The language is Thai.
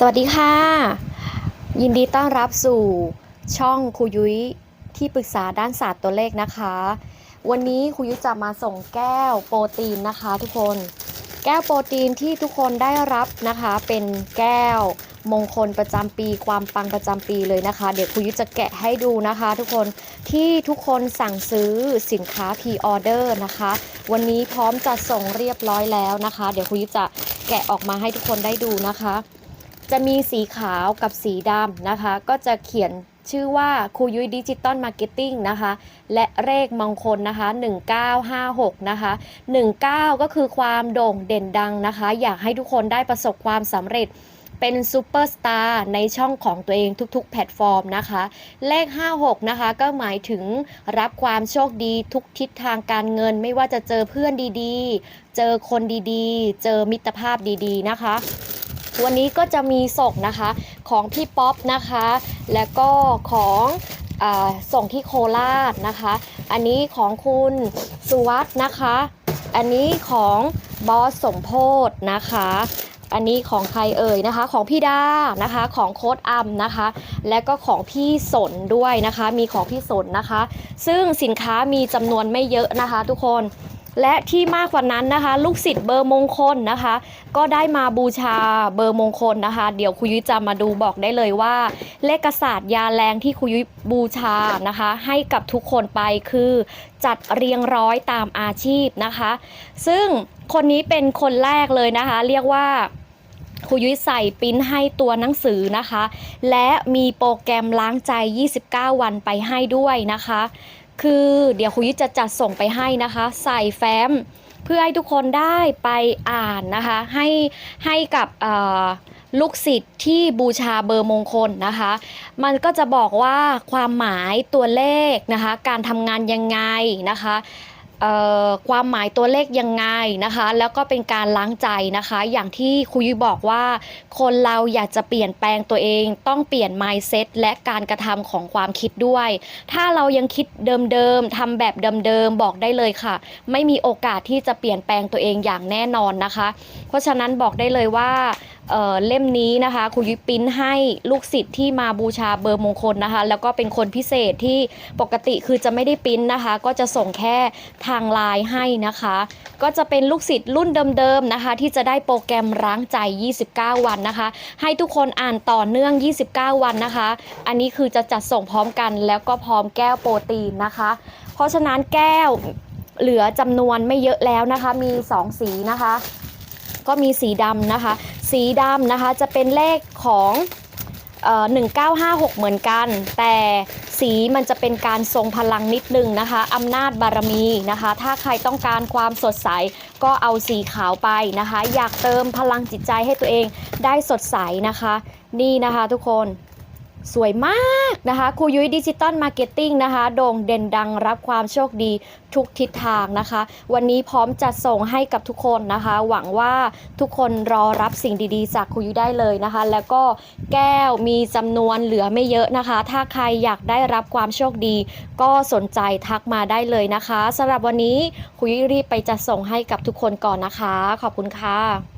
สวัสดีค่ะ ยินดีต้อนรับสู่ช่องครูยุ้ยที่ปรึกษาด้านศาสตร์ตัวเลขนะคะ วันนี้ครูยุ้ยจะมาส่งแก้วโปรตีนนะคะทุกคน แก้วโปรตีนที่ทุกคนได้รับนะคะ เป็นแก้วมงคลประจำปีความปังประจำปีเลยนะคะ เดี๋ยวครูยุ้ยจะแกะให้ดูนะคะ ทุกคนที่ทุกคนสั่งซื้อสินค้าพีออเดอร์นะคะ วันนี้พร้อมจะส่งเรียบร้อยแล้วนะคะ เดี๋ยวครูยุ้ยจะแกะออกมาให้ทุกคนได้ดูนะคะ จะมีสีขาวกับสีดำนะคะ ก็จะเขียนชื่อว่าครูยุ้ยดิจิตอลมาร์เก็ตติ้งนะคะ และเลขมงคลนะคะ 1956 นะคะ 19 ก็คือความโด่งเด่นดังนะคะ อยากให้ทุกคนได้ประสบความสำเร็จเป็นซูเปอร์สตาร์ในช่องของตัวเองทุกๆ แพลตฟอร์มนะคะ เลข 56 นะคะ ก็หมายถึงรับความโชคดีทุกทิศทางการเงิน ไม่ว่าจะเจอเพื่อนดีๆ เจอคนดีๆ เจอมิตรภาพดีๆ นะคะ วันนี้ก็จะมีส่งนะคะของพี่ป๊อปนะคะ แล้วก็ของอส่งที่โคราชนะคะ อันนี้ของคุณสุวัสด์นะคะ อันนี้ของบอสสมโพธนะคะ อันนี้ของใครเอ่ยนะคะ ของพี่ดานะคะ ของโค้ดอัมนะคะ และก็ของพี่สนด้วยนะคะ มีของพี่สนนะคะ ซึ่งสินค้ามีจำนวนไม่เยอะนะคะทุกคน และที่มากกว่านั้นนะคะ ลูกศิษย์เบอร์มงคลนะคะ ก็ได้มาบูชาเบอร์มงคลนะคะ เดี๋ยวครูยุ้ยจะมาดูบอกได้เลยว่า เลขศาสตร์ยาแรงที่ครูยุ้ยบูชานะคะ ให้กับทุกคนไปคือจัดเรียงร้อยตามอาชีพนะคะ ซึ่งคนนี้เป็นคนแรกเลยนะคะ เรียกว่าครูยุ้ยใส่ปิ้นให้ตัวหนังสือนะคะ และมีโปรแกรมล้างใจ 29 วันไปให้ด้วยนะคะ คือเดี๋ยวครูยุ้ยจะจัดส่งไปให้นะคะ ใส่แฟ้มเพื่อให้ทุกคนได้ไปอ่านนะคะ ให้ให้กับลูกศิษย์ที่บูชาเบอร์มงคลนะคะ มันก็จะบอกว่าความหมายตัวเลขนะคะ การทำงานยังไงนะคะ ความหมายตัวเลขยังไงนะคะ แล้วก็เป็นการล้างใจนะคะ อย่างที่ครูยุ้ยบอกว่า คนเราอยากจะเปลี่ยนแปลงตัวเอง ต้องเปลี่ยน mindset และการกระทำของความคิดด้วย ถ้าเรายังคิดเดิมๆทำแบบเดิมๆบอกได้เลยค่ะ ไม่มีโอกาสที่จะเปลี่ยนแปลงตัวเองอย่างแน่นอนนะคะ เพราะฉะนั้นบอกได้เลยว่า เล่มนี้นะคะครูยุ้ยปิ้นให้ลูกศิษย์ที่มาบูชาเบอร์มงคลนะคะ แล้วก็เป็นคนพิเศษที่ปกติคือจะไม่ได้ปิ้นนะคะ ก็จะส่งแค่ทางไลน์ให้นะคะ ก็จะเป็นลูกศิษย์รุ่นเดิมๆนะคะ ที่จะได้โปรแกรมร้างใจ 29 วันนะคะ ให้ทุกคนอ่านต่อเนื่อง 29 วันนะคะ อันนี้คือจะจัดส่งพร้อมกันแล้วก็พร้อมแก้วโปรตีนนะคะ เพราะฉะนั้นแก้วเหลือจำนวนไม่เยอะแล้วนะคะ มี 2 สีนะคะ ก็มีสีดำนะคะ สีดำนะคะจะเป็นเลขของเอ่อ1956 เหมือนกัน แต่สีมันจะเป็นการทรงพลังนิดนึงนะคะอำนาจบารมีนะคะ ถ้าใครต้องการความสดใสก็เอาสีขาวไปนะคะ อยากเติมพลังจิตใจให้ตัวเองได้สดใสนะคะ นี่นะคะทุกคน สวยมากนะคะครูยุ้ยดิจิตอลมาร์เก็ตติ้งนะคะ โด่งเด่นดังรับความโชคดีทุกทิศทางนะคะ วันนี้พร้อมจัดส่งให้กับทุกคนนะคะ หวังว่าทุกคนรอรับสิ่งดีๆ จากครูยุ้ยได้เลยนะคะ แล้วก็แก้วมีจำนวนเหลือไม่เยอะนะคะ ถ้าใครอยากได้รับความโชคดี ก็สนใจทักมาได้เลยนะคะสำหรับวันนี้ครูยุ้ยรีบไปจัดส่งให้กับทุกคนก่อนนะคะ ขอบคุณค่ะ